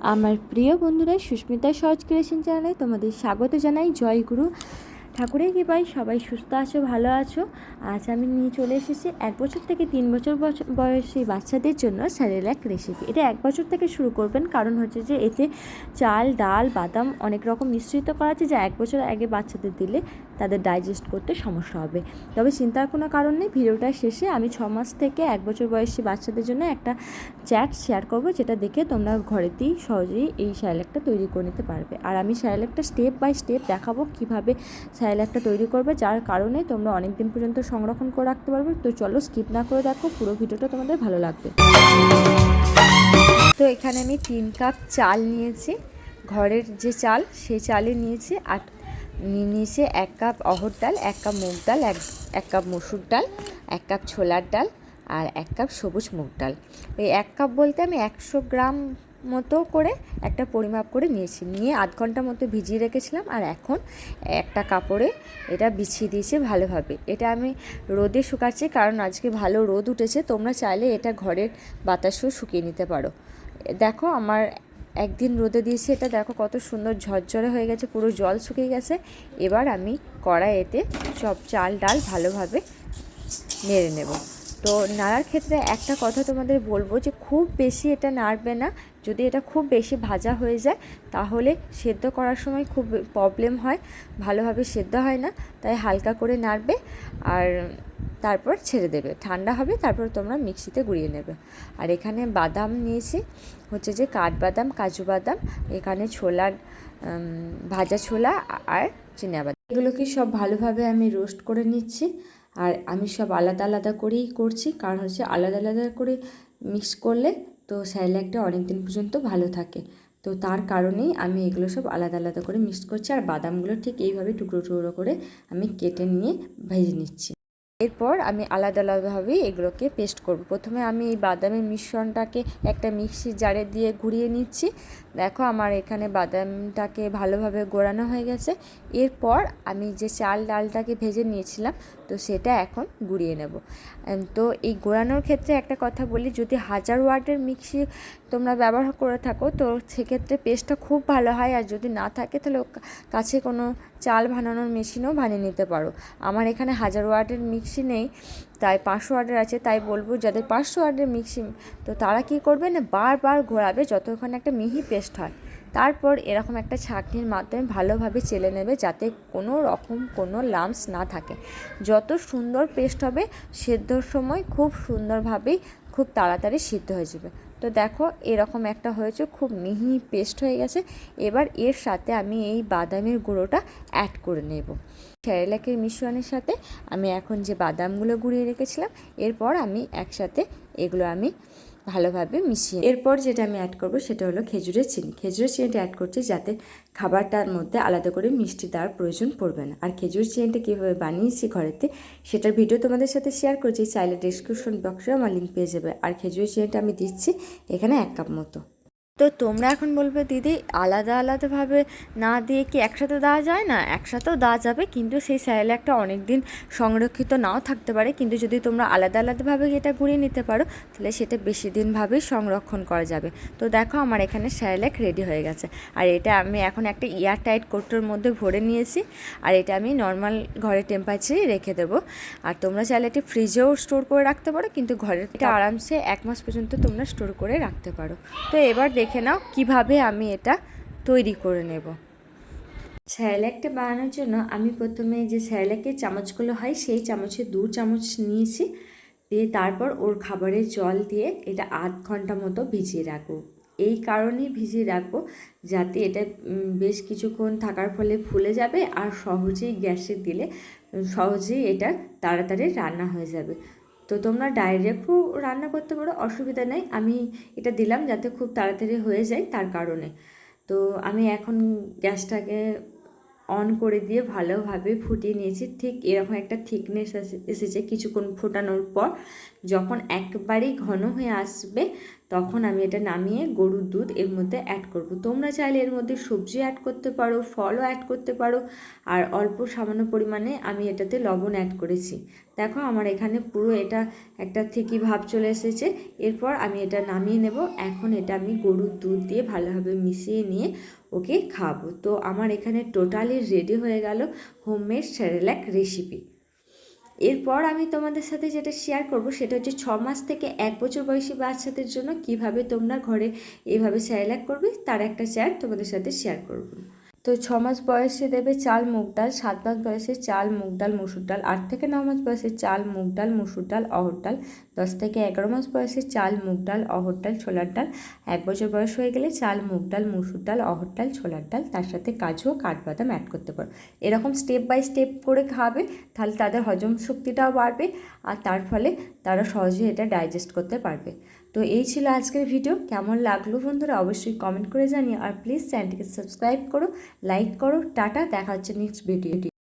আমার প্রিয় বন্ধুরা, সুস্মিতা সহজ ক্রিয়েশন চ্যানেলে তোমাদের স্বাগত জানাই। জয় গুরু। ঠাকুরের কৃপায় সবাই সুস্থ আছো, ভালো আছো। আজ আমি নিয়ে চলে এসেছি এক বছর থেকে তিন বছর বছ- বয়সী বাচ্চাদের জন্য স্যারেলাক রেসিপি। এটা এক বছর থেকে শুরু করবেন, কারণ হচ্ছে যে এতে চাল, ডাল, বাদাম অনেক রকম মিশ্রিত করা আছে, যা এক বছর আগে বাচ্চাদের দিলে তাদের ডাইজেস্ট করতে সমস্যা হবে। তবে চিন্তার কোনো কারণ নেই, ভিডিওটা শেষে আমি ছ মাস থেকে এক বছর বয়সী বাচ্চাদের জন্য একটা চ্যাট শেয়ার করব, যেটা দেখে তোমরা ঘরেতেই সহজেই এই স্যালাডটা তৈরি করে নিতে পারবে। আর আমি স্যালাডটা স্টেপ বাই স্টেপ দেখাবো কীভাবে স্যালাডটা তৈরি করবে, যার কারণে তোমরা অনেক দিন পর্যন্ত সংরক্ষণ করে রাখতে পারবে। তো চলো স্কিপ না করে দেখো, পুরো ভিডিওটা তোমাদের ভালো লাগবে। তো এখানে আমি তিন কাপ চাল নিয়েছি। ঘরের যে চাল, সেই চালে নিয়েছি আর নিয়ে নিয়েছি এক কাপ অহর ডাল, এক কাপ মুগ ডাল, এক এক কাপ মসুর ডাল, এক কাপ ছোলার ডাল আর এক কাপ সবুজ মুগ ডাল। এই এক কাপ বলতে আমি একশো গ্রাম মতো করে একটা পরিমাপ করে নিয়েছি। নিয়ে আধ ঘণ্টা মতো ভিজিয়ে রেখেছিলাম আর এখন একটা কাপড়ে এটা বিছিয়ে দিয়েছি ভালোভাবে। এটা আমি রোদে শুকাচ্ছি কারণ আজকে ভালো রোদ উঠেছে, তোমরা চাইলে এটা ঘরের বাতাসও শুকিয়ে নিতে পারো। দেখো আমার একদিন রোদে দিয়েছি, এটা দেখো কত সুন্দর ঝরঝরে হয়ে গেছে, পুরো জল শুকিয়ে গেছে। এবার আমি কড়াইতে সব চাল ডাল ভালোভাবে নেড়ে নেব। তো নাড়ার ক্ষেত্রে একটা কথা তোমাদের বলব যে খুব বেশি এটা নাড়বে না। যদি এটা খুব বেশি ভাজা হয়ে যায়, তাহলে সেদ্ধ করার সময় খুব প্রবলেম হয়। ভালোভাবে সেদ্ধ হয় না, তাই হালকা করে নাড়বে আর তারপর ছেড়ে দেবে। ঠান্ডা হবে, তারপর তোমরা মিক্সিতে গুঁড়িয়ে নেবে। আর এখানে বাদাম নিয়েছি, হচ্ছে যে কাঠবাদাম, কাজু বাদাম, এখানে ছোলার ভাজা ছোলা আর চিনাবাদাম এগুলোকে সব ভালোভাবে আমি রোস্ট করে নিচ্ছি। আর আমি সব আলাদা আলাদা করেই করছি। কারণ হচ্ছে আলাদা আলাদা করে মিক্স করলে তো স্যালাডটা অনেক দিন পর্যন্ত ভালো থাকে। তো তার কারণেই আমি এগুলো সব আলাদা আলাদা করে মিক্স করছি আর বাদামগুলো ঠিক এইভাবে টুকরো টুকরো করে আমি কেটে নিয়ে ভেজে নিচ্ছি। এরপর আমি আলাদা আলাদাভাবে এগুলোকে পেস্ট করব। প্রথমে আমি এই বাদামের মিশ্রণটাকে একটা মিক্সির জারে দিয়ে ঘুরিয়ে নিচ্ছি। দেখো আমার এখানে বাদামটাকে ভালোভাবে গোড়ানো হয়ে গেছে। এরপর আমি যে চাল ডালটাকে ভেজে নিয়েছিলাম তো সেটা এখন গুঁড়িয়ে নেব। তো এই গোড়ানোর ক্ষেত্রে একটা কথা বলি, যদি হাজার ওয়াটের মিক্সি তোমরা ব্যবহার করে থাকো, তো সেক্ষেত্রে পেস্টটা খুব ভালো হয়। আর যদি না থাকে, তাহলে কাছে কোনো চাল বানানোর মেশিনও বানিয়ে নিতে পারো। আমার এখানে হাজার ওয়াটের মিক্সি নেই, তাই পাঁচশো ওয়াটের আছে, তাই বলব যাদের পাঁচশো ওয়াটের মিক্সি, তো তারা কী করবে না, বারবার ঘোরাবে যতক্ষণ একটা মিহি পেস্ট হয়। তারপর এরকম একটা ছাঁকনির মাধ্যমে ভালোভাবে চেলে নেবে যাতে কোনো রকম কোনো লাম্পস না থাকে। যত সুন্দর পেস্ট হবে, সেদ্ধর সময় খুব সুন্দরভাবেই খুব তাড়াতাড়ি সিদ্ধ হয়ে যাবে। তো দেখো, এরকম একটা হয়েছে, খুব মিহি পেস্ট হয়ে গেছে। এবার এর সাথে আমি এই বাদামের গুঁড়োটা অ্যাড করে নেব। স্যারেলাকের মিশ্রণের সাথে আমি এখন যে বাদামগুলো গুঁড়িয়ে রেখেছিলাম, এরপর আমি একসাথে এগুলো আমি ভালোভাবে মিশিয়ে এরপর যেটা আমি অ্যাড করব সেটা হলো খেজুরের চিনি। খেজুরের চিনিটা অ্যাড করছি যাতে খাবারটার মধ্যে আলাদা করে মিষ্টি দেওয়ার প্রয়োজন পড়বে না। আর খেজুর চিনিটা কীভাবে বানিয়েছি ঘরেতে, সেটার ভিডিও তোমাদের সাথে শেয়ার করছি, চাইলে ডিসক্রিপশন বক্সে আমার লিঙ্ক পেয়ে যাবে। আর খেজুরের চিনিটা আমি দিচ্ছি এখানে এক কাপ মতো। তো তোমরা এখন বলবে দিদি আলাদা আলাদাভাবে না দিয়ে কি একসাথে দেওয়া যায় না? একসাথেও দেওয়া যাবে কিন্তু সেই স্যালাডটা অনেক দিন সংরক্ষিত নাও থাকতে পারে। কিন্তু যদি তোমরা আলাদা আলাদাভাবে এটা গুঁড়িয়ে নিতে পারো তাহলে সেটা বেশি দিনভাবেই সংরক্ষণ করা যাবে। তো দেখো আমার এখানে স্যালাড রেডি হয়ে গেছে। আর এটা আমি এখন একটা এয়ার টাইট কোটোর মধ্যে ভরে নিয়েছি। আর এটা আমি নর্মাল ঘরের টেম্পারেচারে রেখে দেবো। আর তোমরা চাইলে এটি ফ্রিজেও স্টোর করে রাখতে পারো কিন্তু ঘরের এটা আরামসে এক মাস পর্যন্ত তোমরা স্টোর করে রাখতে পারো। তো এবার দেখে নাও কীভাবে আমি এটা তৈরি করে নেব। স্যালাডটা বানানোর জন্য আমি প্রথমে যে স্যালাডের চামচগুলো হয়, সেই চামচে দু চামচ নিয়েছি। দিয়ে তারপর ওর খাবারের জল দিয়ে এটা আধ ঘণ্টা মতো ভিজিয়ে রাখব। এই কারণেই ভিজিয়ে রাখব যাতে এটা বেশ কিছুক্ষণ থাকার ফলে ফুলে যাবে আর সহজেই গ্যাসে দিলে সহজেই এটা তাড়াতাড়ি রান্না হয়ে যাবে। তো তোমরা ডাইরেক্টও রান্না করতে পারো, অসুবিধা নেই। আমি এটা দিলাম যাতে খুব তাড়াতাড়ি হয়ে যায় তার কারণে। তো আমি এখন গ্যাসটাকে অন করে দিয়ে ভালোভাবে ফুটিয়ে নিয়েছি। ঠিক এরকম একটা থিকনেস এসেছে কিছুক্ষণ ফোটানোর পর। যখন একবারেই ঘন হয়ে আসবে, তখন আমি এটা নামিয়ে গরুর দুধ এর মধ্যে অ্যাড করব। তোমরা চাইলে এর মধ্যে সবজি অ্যাড করতে পারো, ফলও অ্যাড করতে পারো। আর অল্প সামান্য পরিমাণে আমি এটাতে লবণ অ্যাড করেছি। দেখো আমার এখানে পুরো এটা একটা থেকে ভাব চলে এসেছে। এরপর আমি এটা নামিয়ে নেব। এখন এটা আমি গরুর দুধ দিয়ে ভালোভাবে মিশিয়ে নিয়ে ওকে খাব। তো আমার এখানে টোটালি রেডি হয়ে গেল হোমমেড স্যারেল্যাক রেসিপি এরপর আমি তোমাদের সাথে যেটা শেয়ার করব, সেটা হচ্ছে ছ মাস থেকে এক বছর বয়সী বাচ্চাদের জন্য কীভাবে তোমরা ঘরে এইভাবে স্যারেলাক করবে, তার একটা চ্যাট তোমাদের সাথে শেয়ার করব। তো ছ মাস বয়সে দেবে চাল, মুগ ডাল, সাত মাস বয়সে চাল, মুগ ডাল, মুসুর ডাল, আট থেকে ন মাস বয়সে চাল, মুগ ডাল, মুসুর ডাল, অহর ডাল, দশ থেকে এগারো মাস বয়সে চাল, মুগ ডাল, অহর ডাল, ছোলার ডাল, এক বছর বয়স হয়ে গেলে চাল, মুগ ডাল, মুসুর ডাল, অহর ডাল, ছোলার ডাল, তার সাথে কাজু ও কাঠবাদাম অ্যাড করতে পারো। এরকম স্টেপ বাই স্টেপ করে খাবে, তাহলে তাদের হজম শক্তিটাও বাড়বে, আর তার ফলে তারা সহজে এটা ডাইজেস্ট করতে পারবে। তো এই ছিল আজকের ভিডিও কেমন লাগল বন্ধুরা অবশ্যই কমেন্ট করে জানিও। আর প্লিজ চ্যানেলটিকে সাবস্ক্রাইব করো লাইক করো। টাটা, দেখা হচ্ছে নেক্সট ভিডিও